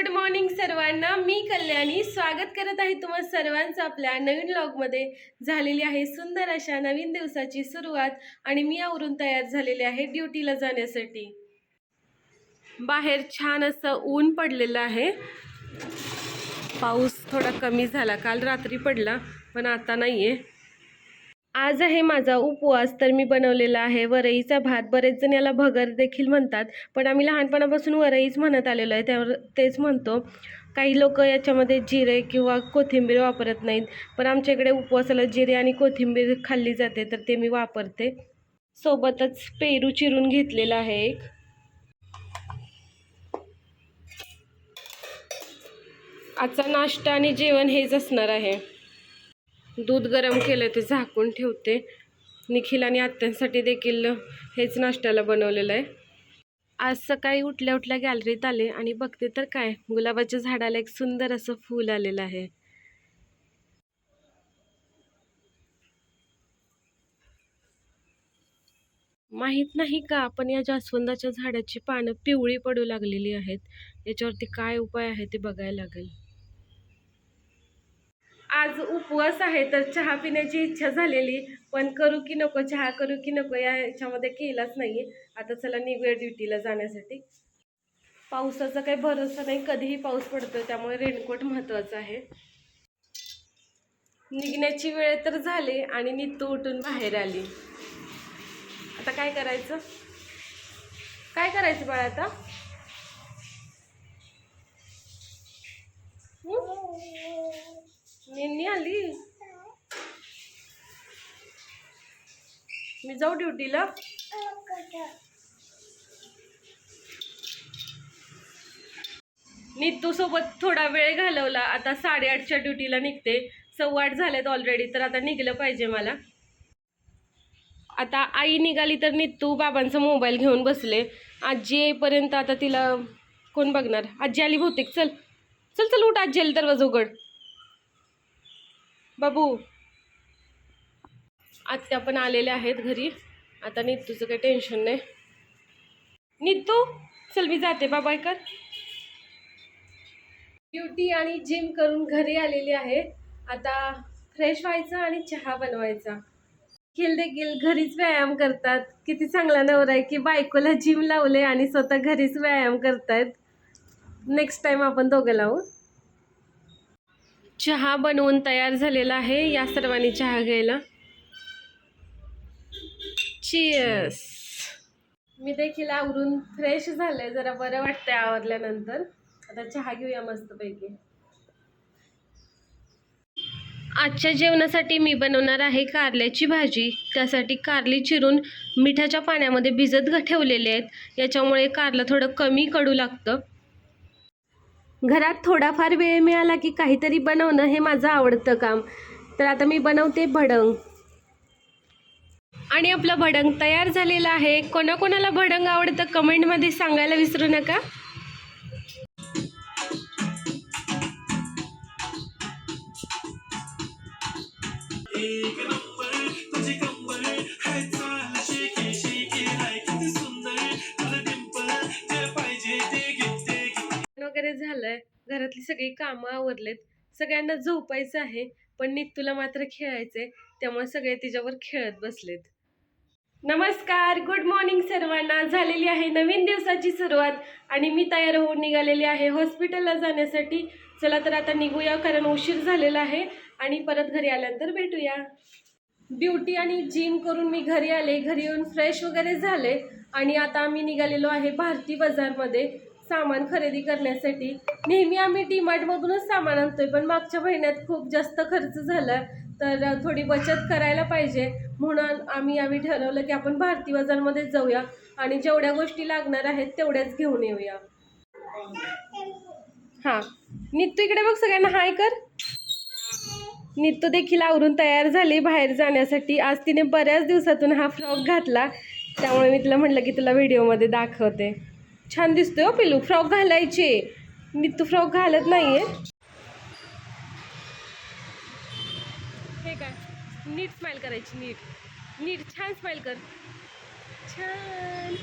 Good morning सर्वांना. मी कल्याणी. स्वागत करत आहे तुम्हा सर्वांचं आपल्या नवीन ब्लॉगमध्ये झालेली आहे सुंदर अशा नवीन दिवसाची सुरुवात आणि मी आवरून तयार झालेले आहे ड्युटीला जाण्यासाठी. बाहेर छान असं ऊन पडलेलं आहे. पाऊस थोडा कमी झाला. काल रात्री पडला पण आता नाही आहे आज आहे माझा उपवास तर मी बनवलेला आहे वरईचा भात. बरेच जण याला भगर देखील म्हणतात पण आम्ही लहानपणापासून वरईच म्हणत आलेलो आहे त्यावर तेच म्हणतो. काही लोक याच्यामध्ये जिरे किंवा कोथिंबीर वापरत नाहीत पण आमच्याकडे उपवासाला जिरे आणि कोथिंबीर खाल्ली जाते तर ते मी वापरते. सोबतच पेरू चिरून घेतलेला आहे एक. आजचा नाश्ता आणि जेवण हेच असणार आहे. दूध गरम केलं ते झाकून ठेवते. निखिल आणि आत्यांसाठी देखील हेच नाश्त्याला बनवलेलं आहे. आज सकाळी उठल्या उठल्या गॅलरीत आले आणि बघते तर काय गुलाबाच्या झाडाला एक सुंदर असं फूल आलेलं आहे. माहीत नाही का आपण या जास्वंदाच्या झाडाची पानं पिवळी पडू लागलेली आहेत. याच्यावरती काय उपाय आहे ते बघायला लागेल. आज उपवास आहे तर चहा पिण्याची इच्छा झालेली. पण करू की नको चहा करू की नको या ह्याच्यामध्ये केलाच नाही आता चला निघूया ड्युटीला जाण्यासाठी. पावसाचा काही भरोसा नाही कधीही पाऊस पडतो त्यामुळे रेनकोट महत्त्वाचं आहे. निघण्याची वेळ तर झाली आणि नित्तू उठून बाहेर आली. आता काय करायचं? काय करायचं बाळा आता निन्नी आली मी जाऊ ड्युटीला. नित्तू सोबत थोडा वेळ घालवला. आता साडेआठच्या ड्युटीला निघते. सव्वा आठ झाल्यात ऑलरेडी तर आता निघलं पाहिजे मला. आता आई निघाली तर नित्तू बाबांचा मोबाईल घेऊन बसले. आजी येईपर्यंत आता तिला कोण बघणार? आजी आली बहुतेक. चल. चल चल उठ आजी आली तर उघड. बाबू. आत्या पण आलेल्या आहेत घरी. आता नितूचं काही टेन्शन नाही. नितू चल मी जाते बाबाय कर. ब्युटी आणि जिम करून घरी आलेली आहे. आता फ्रेश व्हायचं आणि चहा बनवायचा. देखील देखील घरीच व्यायाम करतात. किती चांगला नवरा आहे की बायकोला जिम लावले आणि स्वतः घरीच व्यायाम करतायत. नेक्स्ट टाइम आपण दोघं लावू. चहा बनवून तयार झालेला आहे या सर्वांनी चहा घ्यायला. चियर्स मी देखील आवरून फ्रेश झाले. जरा बरं वाटतंय आवरल्यानंतर. आता चहा घेऊया मस्तपैकी. आजच्या जेवणासाठी मी बनवणार आहे कारल्याची भाजी. त्यासाठी कारली चिरून मिठाच्या पाण्यामध्ये भिजत ठेवलेले आहेत. याच्यामुळे कारलं थोडं कमी कडू लागतं. घरात थोडाफार वेळ मिळाला की काहीतरी बनवणं हे माझं आवडतं काम. तर आता मी बनवते भडंग. आणि आपला भडंग तयार झालेला आहे. कोणाकोणाला भडंग आवडतं कमेंटमध्ये सांगायला विसरू नका. वगैरे झालंय. घरातली सगळी कामं आवरलेत. सगळ्यांना झोपायचं आहे पण नित्तूला मात्र खेळायचंय. त्यामुळे सगळे तिच्यावर खेळत बसलेत. नमस्कार गुड मॉर्निंग सर्वांना. झालेली आहे नवीन दिवसाची सुरुवात आणि मी तयार होऊन निघालेली आहे हॉस्पिटलला जाण्यासाठी. चला तर आता निघूया कारण उशीर झालेला आहे आणि परत घरी आल्यानंतर भेटूया. ड्युटी आणि जिम करून मी घरी आले. घरी येऊन फ्रेश वगैरे झाले आणि आता आम्ही निघालेलो आहे भारती बाजारमध्ये सामान खरेदी करण्यासाठी. नेहमी आम्ही डीमार्टमधूनच सामान आणतोय पण मागच्या महिन्यात खूप जास्त खर्च झाला. तर थोडी बचत करायला पाहिजे. म्हणून आम्ही आम्ही ठरवलं की आपण भारती बाजारमध्येच जाऊया आणि जेवढ्या गोष्टी लागणार आहेत तेवढ्याच घेऊन येऊया. हां. नित्तू इकडे बघ सगळ्यांना. हाय कर. नित्तू देखील आवरून तयार झाली बाहेर जाण्यासाठी. आज तिने बऱ्याच दिवसातून हा फ्रॉक घातला. त्यामुळे मी तिला म्हटलं की तुला व्हिडिओमध्ये दाखवते. छान दिसतोय हो पिलू. फ्रॉक घालायचे. नित्तू फ्रॉक घालत नाही आहे नीट स्माईल करायची नीट. नीट छान स्माईल कर. छान.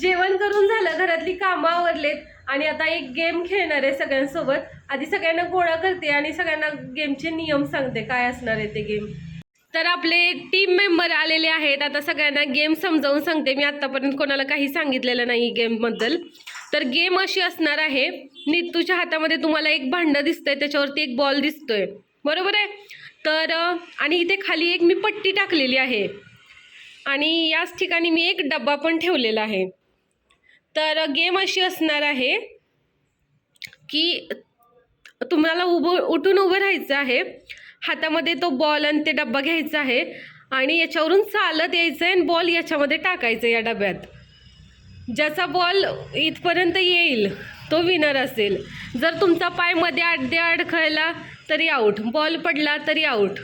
जेवण करून झालं घरातली कामं आवरलेत आणि आता एक गेम खेळणार आहे सगळ्यांसोबत. आधी सगळ्यांना गोळा करते आणि सगळ्यांना गेमचे नियम सांगते काय असणार आहे ते गेम तर आपले टीम मेंबर आलेले आहेत. आता सगळ्यांना गेम समजावून सांगते. मी आत्तापर्यंत कोणाला काही सांगितलेलं नाही गेमबद्दल तर गेम अशी असणार आहे. नितूच्या हातामध्ये तुम्हाला एक भांडं दिसतंय त्याच्यावरती एक बॉल दिसतोय. बरोबर आहे? तर आणि इथे खाली एक मी पट्टी टाकलेली आहे. आणि याच ठिकाणी मी एक डब्बा पण ठेवलेला आहे. तर गेम अशी असणार आहे की तुम्हाला उभं उठून उभं राहायचं आहे. हातामध्ये तो बॉल आणि ते डब्बा घ्यायचा आहे आणि याच्यावरून चालत यायचं आहे आणि बॉल याच्यामध्ये टाकायचं या डब्यात. ज्याचा बॉल इथपर्यंत येईल तो विनर असेल. जर तुमचा पायमध्ये अडदे अडखळला तरी आऊट बॉल पडला तरी आऊट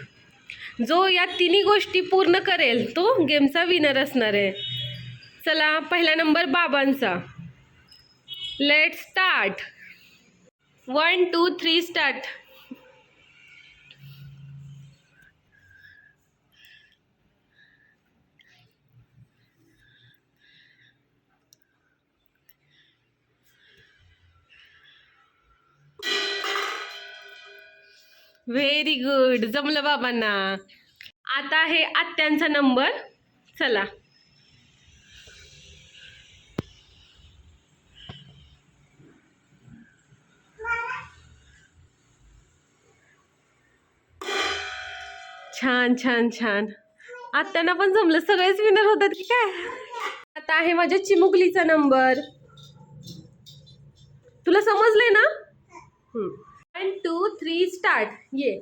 जो या तिन्ही गोष्टी पूर्ण करेल तो गेमचा विनर असणार आहे. चला पहिला नंबर बाबांचा. Let start one two three start very good जमलं बाबांना. आता आहे आत्यांचा नंबर. चला. छान छान छान. आत्यांना पण जमलं. सगळेच विनर होतात की काय? आता आहे माझ्या चिमुकलीचा नंबर तुला समजलंय ना? वन टू थ्री स्टार्ट ये.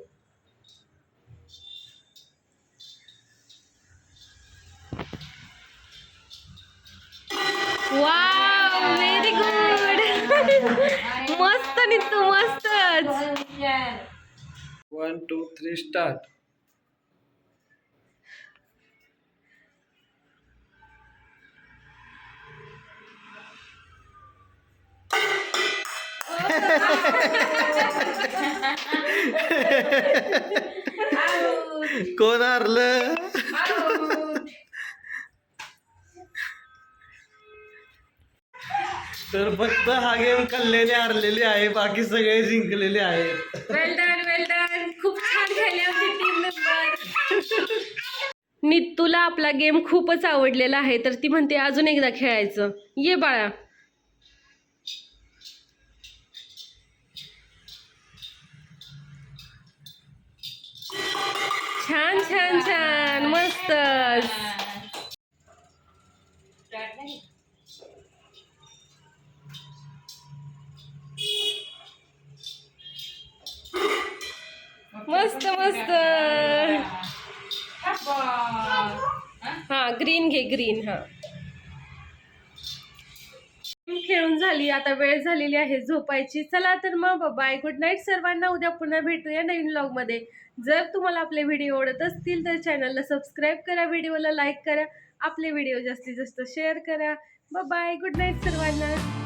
वा व्हेरी गुड मस्त नितू मस्तच. वन टू थ्री स्टार्ट कोण हारलं? तर फक्त हा गेम कल्याणी हारलेली आहे बाकी सगळे जिंकलेले आहेत. वेल डन वेल डन खूप छान खेळले आमचे टीम मेंबर नितूला आपला गेम खूपच आवडलेला आहे तर ती म्हणते अजून एकदा खेळायचं. ये बाळा. छान छान छान. मस्त. मस्त मस्त. हा ग्रीन घे ग्रीन हा. खेळून झाली आता वेळ झालेली आहे झोपायची. चला तर मग बाय गुड नाईट सर्वांना. उद्या पुन्हा भेटूया नवीन व्लॉगमध्ये. जर तुम्हाला आपले व्हिडिओ आवडत असतील तर चॅनलला सबस्क्राईब करा व्हिडिओला लाईक करा आपले व्हिडिओ जास्तीत जास्त शेअर करा. बाय गुड नाईट सर्वांना.